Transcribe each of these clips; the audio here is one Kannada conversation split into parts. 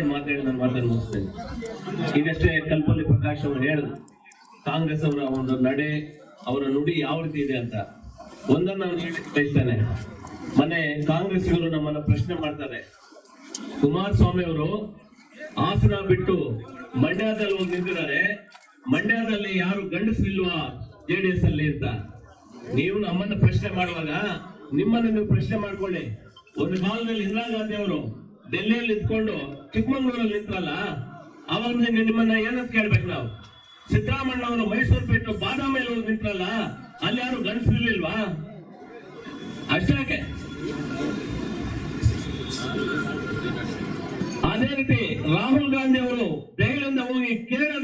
ಒಂದೆರಡು ಮಾತಾಡಿ ನಾನು ಮಾತನ್ನು ಮುಗಿಸ್ತೇನೆ. ಈಗಷ್ಟೇ ಕಲ್ಪಲ್ಲಿ ಪ್ರಕಾಶ್ ಅವರು ಹೇಳಿದ್ರು, ಕಾಂಗ್ರೆಸ್ ಅವರ ಒಂದು ನಡೆ, ಅವರ ನುಡಿ ಯಾವ ರೀತಿ ಇದೆ ಅಂತ. ಒಂದನ್ನು ನಾನು ಹೇಳಿ ಬಯಸ್ತೇನೆ ಮೊನ್ನೆ ಕಾಂಗ್ರೆಸ್ಸಿಗರು ನಮ್ಮನ್ನ ಪ್ರಶ್ನೆ ಮಾಡ್ತಾರೆ. ಕುಮಾರಸ್ವಾಮಿ ಅವರು ಹಾಸನ ಬಿಟ್ಟು ಮಂಡ್ಯದಲ್ಲಿ ಹೋಗಿ ನಿಂತಿದ್ದಾರೆ. ಮಂಡ್ಯದಲ್ಲಿ ಯಾರು ಗಂಡಸರಿಲ್ವಾ ಜೆಡಿಎಸ್ ಅಲ್ಲಿ ಅಂತ. ನೀವು ನಮ್ಮನ್ನ ಪ್ರಶ್ನೆ ಮಾಡುವಾಗ ನಿಮ್ಮನ್ನ ನೀವು ಪ್ರಶ್ನೆ ಮಾಡ್ಕೊಳ್ಳಿ. ಒಂದು ಕಾಲದಲ್ಲಿ ಇಂದಿರಾ ಗಾಂಧಿ ಅವರು ಡೆಲ್ಲಿಯಲ್ಲಿ ಇದ್ಕೊಂಡು ಚಿಕ್ಕಮಂಗ್ಳೂರಲ್ಲಿ ನಿಂತಲ್ಲ ಅವಾಗ ನಿಮ್ಮನ್ನ ಏನಂತ ಕೇಳ್ಬೇಕು ನಾವು? ಸಿದ್ದರಾಮಣ್ಣ ಅವರು ಮೈಸೂರು ಬಿಟ್ಟು ಬಾದಾಮಿಯಲ್ಲಿ ಹೋಗಿ ನಿಂತ್ರಲ್ಲ ಅಲ್ಲಿ ಯಾರು ಗಂಡಸಿರ್ಲಿಲ್ವಾ ಅಷ್ಟೇ ಅದೇ ರೀತಿ ರಾಹುಲ್ ಗಾಂಧಿ ಅವರು ದೆಹಲಿಯಿಂದ ಹೋಗಿ ಕೇರಳದಲ್ಲಿ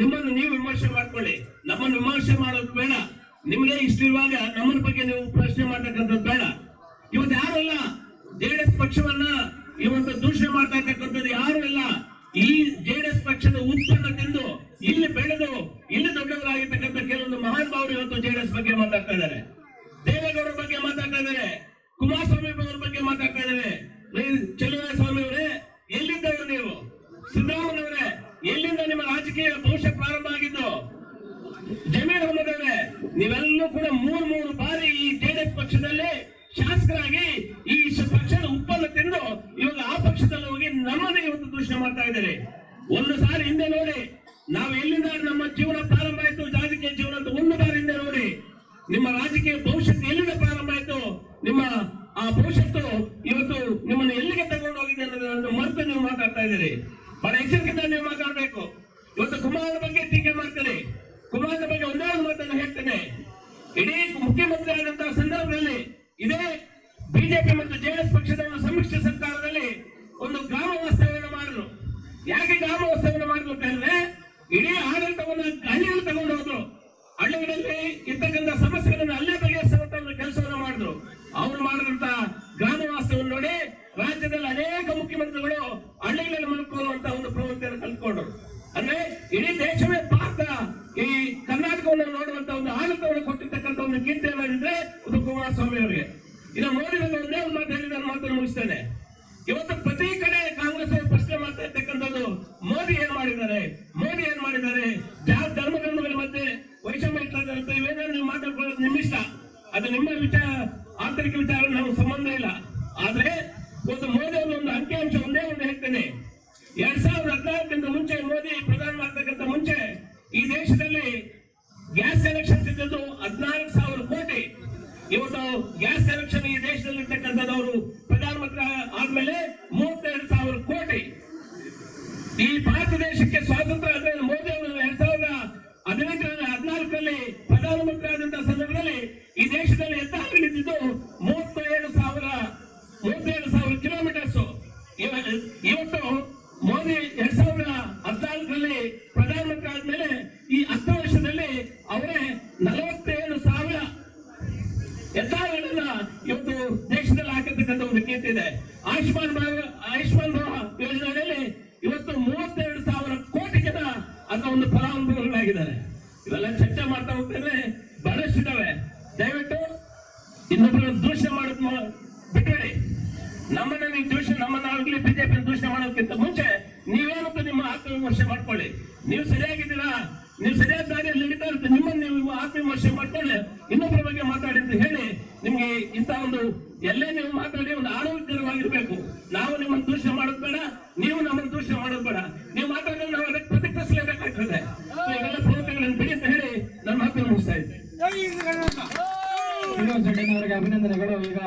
ನಿಮ್ಮನ್ನು ನೀವು ವಿಮರ್ಶೆ ಮಾಡ್ಕೊಳ್ಳಿ. ನಮ್ಮನ್ನು ವಿಮರ್ಶೆ ಮಾಡೋದು ಬೇಡ. ನಿಮಗೆ ಇಷ್ಟಿರುವಾಗ ನಮ್ಮನ ಬಗ್ಗೆ ನೀವು ಪ್ರಶ್ನೆ ಮಾಡ್ತಕ್ಕಂಥದ್ದು ಬೇಡ. ಇವತ್ತು ಯಾರಲ್ಲ ಜೆಡಿಎಸ್ ಪಕ್ಷವನ್ನ ಇವತ್ತು ದೂಷಣೆ ಮಾಡ್ತಾ ಯಾರು ಇಲ್ಲ. ಈ ಜೆಡಿಎಸ್ ಪಕ್ಷದ ಉತ್ಪನ್ನ ತಿಂದು, ಇಲ್ಲಿ ಬೆಳೆದು, ಇಲ್ಲಿ ದೊಡ್ಡವರಾಗಿರ್ತಕ್ಕಂಥ ಕೆಲವೊಂದು ಮಹಾನ್ ಭಾವರು ಇವತ್ತು ಜೆಡಿಎಸ್ ಬಗ್ಗೆ ಮಾತಾಡ್ತಾ ಇದ್ದಾರೆ ದೇವೇಗೌಡರ ಬಗ್ಗೆ ಮಾತಾಡ್ತಾ ಇದ್ದಾರೆ ಕುಮಾರಸ್ವಾಮಿ ಅವರ ಬಗ್ಗೆ ಮಾತಾಡ್ತಾ ಇದ್ದಾರೆ ಚೆಲುವರಾಯ ಸ್ವಾಮಿ ಅವರೇ ಎಲ್ಲಿದ್ದವರು ನೀವು ಸಿದ್ದರಾಮಯ್ಯವರೇ ಎಲ್ಲಿಂದ ನಿಮ್ಮ ರಾಜಕೀಯ ಭವಿಷ್ಯ ಪ್ರಾರಂಭ ಆಗಿದ್ದು ಜಮೀರ್ ಅಹಮದ್ ಅವರೇ ನೀವೆಲ್ಲೂ ಕೂಡ ಮೂರು ಮೂರು ಬಾರಿ ಈ ಜೆಡಿಎಸ್ ಪಕ್ಷದಲ್ಲಿ ಶಾಸಕರಾಗಿ ಈ ಪಕ್ಷದ ಉಪ್ಪನ್ನು ತಿಂದು ಇವಾಗ ಆ ಪಕ್ಷದಲ್ಲಿ ಹೋಗಿ ನಮ್ಮನ್ನೇ ಇವತ್ತು ದೂಷಣೆ ಮಾಡ್ತಾ ಇದ್ದಾರೆ. ಒಂದು ಸಾರಿ ಹಿಂದೆ ನೋಡಿ, ನಾವು ಎಲ್ಲಿಂದ ನಮ್ಮ ಜೀವನ ಪ್ರಾರಂಭ ಆಯ್ತು ರಾಜಕೀಯ ಜೀವನ ಅಂತ ಒಂದು ಬಾರಿ ಹಿಂದೆ ನೋಡಿ, ನಿಮ್ಮ ರಾಜಕೀಯ ಭವಿಷ್ಯ ಎಲ್ಲಿಂದ ಪ್ರಾರಂಭ ಆಯ್ತು, ನಿಮ್ಮ ಆ ಭವಿಷ್ಯತ್ತು ಇವತ್ತು ನಿಮ್ಮನ್ನು ಎಲ್ಲಿಗೆ ತಗೊಂಡು ಹೋಗಿದೆ ಅನ್ನೋದನ್ನು ಮರೆತು ನೀವು ಮಾತಾಡ್ತಾ ಇದ್ದೀರಿ. ಬಹಳ ಎಚ್ಚರಿಕೆಯಿಂದ ನೀವು ಮಾತಾಡಬೇಕು. ಇವತ್ತು ಕುಮಾರ ಬಗ್ಗೆ ಟೀಕೆ ಮಾಡ್ತಾರೆ. ಕುಮಾರ ಬಗ್ಗೆ ಒಂದೇ ಒಂದು ಮಾತನ್ನು ಹೇಳ್ತೇನೆ ಇಡೀ ಮುಖ್ಯಮಂತ್ರಿ ಆದಂತಹ ಸಂದರ್ಭದಲ್ಲಿ ಇದೇ ಬಿಜೆಪಿ ಮತ್ತು ಜೆಡಿಎಸ್ ಪಕ್ಷದ ಒಂದು ಸಮ್ಮಿಶ್ರ ಸರ್ಕಾರದಲ್ಲಿ ಒಂದು ಗ್ರಾಮ ವಾಸ್ತವ್ಯವನ್ನು ಮಾಡಿದ್ರು. ಯಾಕೆ ಗ್ರಾಮ ವಾಸ್ತವ್ಯವನ್ನು ಮಾಡಿದ್ರು ಅಂತ ಹೇಳಿದ್ರೆ, ಇಡೀ ಆಡಳಿತವನ್ನು ಹಳ್ಳಿಯಲ್ಲಿ ತಗೊಂಡು ಹೋದ್ರು. ಹಳ್ಳಿಗಳಲ್ಲಿ ಇರ್ತಕ್ಕಂಥ ಸಮಸ್ಯೆಗಳನ್ನು ಅಲ್ಲೇ ಬಗೆಹರಿಸುವಂತ ಒಂದು ಕೆಲಸವನ್ನು ಮಾಡಿದ್ರು. ಅವರು ಮಾಡಿದಂತ ಗ್ರಾಮ ವಾಸ್ತವ್ಯ ನೋಡಿ ರಾಜ್ಯದಲ್ಲಿ ಅನೇಕ ಮುಖ್ಯಮಂತ್ರಿಗಳು ಹಳ್ಳಿಗಳಲ್ಲಿ ಒಂದು ಕೀರ್ತಿ ಮಾಡಿದ್ರೆ ಅದು ಕುಮಾರಸ್ವಾಮಿ ಅವರಿಗೆ. ಇನ್ನು ಮೋದಿ ಬಗ್ಗೆ ಒಂದೇ ಒಂದು ಮಾತು ಹೇಳಿ ನಾನು ಮಾತನ್ನು ಮುಗಿಸ್ತೇನೆ. ಇವತ್ತು ಪ್ರತಿ ಕಡೆ ಕಾಂಗ್ರೆಸ್ ಅವರು ಪ್ರಶ್ನೆ ಮಾಡ್ತಾ ಮೋದಿ ಏನ್ ಮಾಡಿದ್ದಾರೆ? ಮೋದಿ ಏನ್ ಮಾಡಿದ್ದಾರೆ? ಯಾವ ಧರ್ಮ ಧರ್ಮಗಳ ಮಧ್ಯೆ ವೈಷಮ್ಯ ಇರ್ತಾ ಇವೇನಾದ್ರೂ ನೀವು ಮಾತಾಡ್ಕೊಳ್ಳೋದು ನಿಮ್ಮ ಇಷ್ಟ? ಅದು ನಿಮ್ಮ ವಿಚಾರ, ಆಂತರಿಕ ವಿಚಾರ ನಮ್ಗೆ ಸಂಬಂಧ ಇಲ್ಲ. ಆದ್ರೆ ಇವತ್ತು ಮೋದಿ ಅವರು ಒಂದು ಅಂಕಿಅಂಶ ಒಂದೇ ಒಂದು ಹೇಳ್ತೇನೆ. ಎರಡ್ ಸಾವಿರದ ಹದಿನಾಲ್ಕರಿಂದ ಮುಂಚೆ ಮೋದಿ ಪ್ರಧಾನ ಮಾಡ್ತಕ್ಕಂಥ ಮುಂಚೆ ಈ ದೇಶದಲ್ಲಿ ಗ್ಯಾಸ್ ಎಲೆಕ್ಷನ್ಸ್ ಇದ್ದದ್ದು ಗ್ಯಾಸ್ ಕನೆಕ್ಷನ್ ಈ ದೇಶದಲ್ಲಿ ಇರ್ತಕ್ಕಂಥದ್ದು ಪ್ರಧಾನಮಂತ್ರಿ ಆದ್ಮೇಲೆ ಮೂವತ್ತೆರಡು ಸಾವಿರ ಕೋಟಿ. ಈ ಭಾರತ ದೇಶಕ್ಕೆ ಸ್ವಾತಂತ್ರ್ಯ ಆದ್ಮೇಲೆ ಮೋದಿ ಅವರು ಎರಡ್ ಸಾವಿರದ ಹದಿನೆಂಟರಲ್ಲಿ ಹದಿನಾಲ್ಕರಲ್ಲಿ ಪ್ರಧಾನಮಂತ್ರಿ ಆದಂತಹ ಸಂದರ್ಭದಲ್ಲಿ ಈ ದೇಶದಲ್ಲಿ ಎತ್ತಾಗಿದ್ದು ಮೂವತ್ತೇಳು ಸಾವಿರ ಮೂವತ್ತೇಳು ಸಾವಿರ ಕಿಲೋಮೀಟರ್ಸ್ ಇವತ್ತು ಮೋದಿ ಎರಡ್ ಸಾವಿರದ ಹದಿನಾಲ್ಕರಲ್ಲಿ ಪ್ರಧಾನಮಂತ್ರಿ ಆದ್ಮೇಲೆ ಈ ಹತ್ತು ವರ್ಷದಲ್ಲಿ ಅವರೇ ನಲವತ್ತೇಳು ಆಯುಷ್ಮಾನ್ ಆಯುಷ್ಮಾನ್ ಭಾರತ್ ಯೋಜನೆಯಲ್ಲಿ ಇವತ್ತು ಮೂವತ್ತೆರಡು ಸಾವಿರ ಕೋಟಿ ಜನ ಅದರ ಒಂದು ಫಲಾನುಭವಿಗಳಾಗಿದ್ದಾರೆ. ಇವೆಲ್ಲ ಚರ್ಚೆ ಮಾಡ್ತಾ ಹೋಗ್ತೇನೆ ಬಹಳಷ್ಟು ಇದಾವೆ. ದಯವಿಟ್ಟು ಇನ್ನೊಬ್ಬರ ದೂಷಣೆ ಮಾಡೋದು ಬಿಟ್ಬೇಡಿ. ನಮ್ಮನ್ನ ನೀವು ದೂಷಣೆ ನಮ್ಮನ್ನಾಗಲಿ ಬಿಜೆಪಿ ದೂಷಣೆ ಮಾಡೋದಕ್ಕಿಂತ ಮುಂಚೆ ನೀವೇನಂತ ನಿಮ್ಮ ಆತ್ಮವಿಮರ್ಶೆ ಮಾಡ್ಕೊಳ್ಳಿ. ನೀವು ಸರಿಯಾಗಿದ್ದೀರಾ? ನೀವು ಸರಿಯಾದ ದಾರಿಯಲ್ಲಿ ನಿಮ್ಮನ್ನು ನೀವು ಆತ್ಮವಿಮರ್ಶೆ ಮಾಡ್ಕೊಳ್ಳಿ. ಇನ್ನೊಬ್ಬರ ಬಗ್ಗೆ ಮಾತಾಡಿ ಅಂತ ಹೇಳಿ ನಿಮ್ಗೆ ಇಂಥ ಒಂದು ಎಲ್ಲೇ ನೀವು ಮಾತಾಡಿ ಒಂದು ಆರೋಗ್ಯಕರವಾಗಿರ್ಬೇಕು ನಾವು ನಿಮ್ಮನ್ನು ದೂಷಣೆ ಮಾಡೋದು ಬೇಡ ನೀವು ನಮ್ಮನ್ನು ದೂಷಣೆ ಮಾಡೋದು ಬೇಡ. ನೀವು ಮಾತಾಡಿದ್ರೆ ನಾವು ಅದಕ್ಕೆ ಪ್ರತಿಕ್ರಿಯಿಸಲೇಬೇಕಾಗ್ತದೆ. ಇವೆಲ್ಲ ಪ್ರವೃತ್ತಿಗಳನ್ನು ಬಿಡಿ ಅಂತ ಹೇಳಿ ನನ್ನ ಮಾತನ್ನು ಮುಗಿಸ್ತಾ ಇದ್ದೆ ಅಭಿನಂದನೆಗಳು. ಈಗ